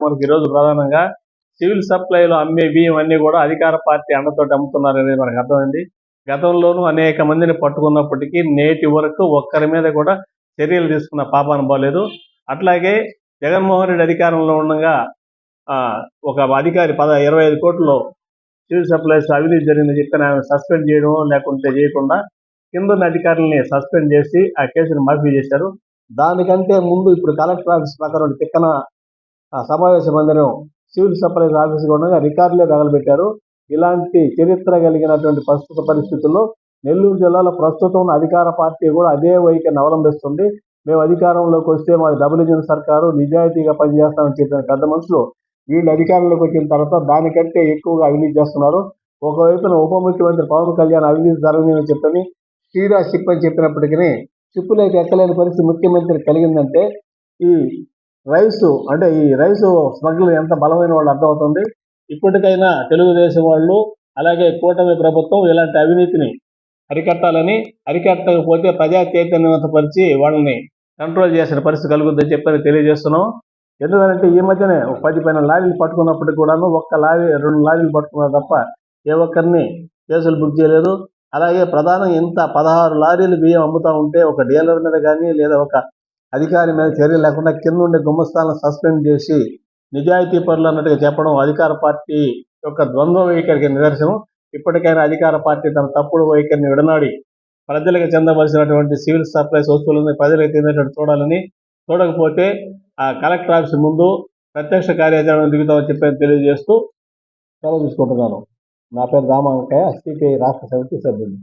మనకి ఈరోజు ప్రధానంగా సివిల్ సప్లైలో అమ్మే బియ్యం అన్ని కూడా అధికార పార్టీ అండతోటి అమ్ముతున్నారు అనేది మనకు అర్థమైంది. గతంలోనూ అనేక మందిని పట్టుకున్నప్పటికీ నేటి వరకు ఒక్కరి మీద కూడా చర్యలు తీసుకున్న పాపాన పోలేదు అట్లాగే జగన్మోహన్ రెడ్డి అధికారంలో ఉండగా ఆ, ఒక అధికారి పద ఇరవై ఐదు కోట్లు సివిల్ సప్లైస్ అవినీతి జరిగిందని చెప్పిన ఆయన సస్పెండ్ చేయడం లేకుంటే చేయకుండా కింద ఉన్న అధికారులని సస్పెండ్ చేసి ఆ కేసును మాఫీ చేశారు. దానికంటే ముందు ఇప్పుడు కలెక్టర్ ఆఫీస్ ప్రకారం తిక్కన ఆ సమావేశ మందిరం సివిల్ సప్లైస్ ఆఫీస్ ఉండగా రికార్డులే తగలబెట్టారు. ఇలాంటి చరిత్ర కలిగినటువంటి ప్రస్తుత పరిస్థితుల్లో నెల్లూరు జిల్లాలో ప్రస్తుతం ఉన్న అధికార పార్టీ కూడా అదే వైఖరిని అవలంబిస్తుంది. మేము అధికారంలోకి వస్తే మాది డబుల్ ఇంజిన్ సర్కారు నిజాయితీగా పనిచేస్తామని చెప్పిన పెద్ద మనుషులు వీళ్ళు అధికారంలోకి వచ్చిన తర్వాత దానికంటే ఎక్కువగా అవినీతి చేస్తున్నారు. ఒకవైపున ఉప ముఖ్యమంత్రి పవన్ కళ్యాణ్ అవినీతి జరగలేదని చెప్పని శ్రీరాజ్ షిప్ అని చెప్పినప్పటికీ షిప్పులోకి ఎక్కలేని పరిస్థితి ముఖ్యమంత్రి కలిగిందంటే ఈ రైసు అంటే ఈ రైసు స్మగ్లర్ ఎంత బలమైన వాళ్ళు అర్థమవుతుంది? ఇప్పటికైనా తెలుగుదేశం వాళ్ళు అలాగే కూటమి ప్రభుత్వం ఇలాంటి అవినీతిని అరికట్టాలని అరికట్టకపోతే ప్రజా చైతన్యవంతపరిచి వాళ్ళని కంట్రోల్ చేసిన పరిస్థితి కలుగుద్దని చెప్పని తెలియజేస్తున్నాం. ఎందుకంటే ఈ మధ్యనే ఒక పది పైన లారీలు పట్టుకున్నప్పటికి కూడాను ఒక్క లారీ రెండు లారీలు పట్టుకున్నారు తప్ప ఏ ఒక్కరిని కేసులు బుక్ చేయలేదు. అలాగే ప్రధానం ఇంత పదహారు లారీలు బియ్యం అమ్ముతా ఉంటే ఒక డీలర్ మీద కానీ లేదా ఒక అధికారి మీద చర్య లేకుండా కింద ఉండే గుమ్మస్థాలను సస్పెండ్ చేసి నిజాయితీ పరులు అన్నట్టుగా చెప్పడం అధికార పార్టీ యొక్క ద్వంద్వ వైఖరికి నిదర్శనం. ఇప్పటికైనా అధికార పార్టీ తన తప్పుడు వైఖరిని విడనాడి ప్రజలకు చెందవలసినటువంటి సివిల్ సప్లైస్ వస్తువులను ప్రజలకు చెందేటట్టు చూడాలని చూడకపోతే ఆ కలెక్టర్ ఆఫీస్ ముందు ప్రత్యక్ష కార్యాచరణ దిగుతామని చెప్పి తెలియజేస్తూ సెలవు తీసుకుంటున్నాను. నా పేరు రామాంకయ్య సిపిఐ రాష్ట్ర సమితి సభ్యులు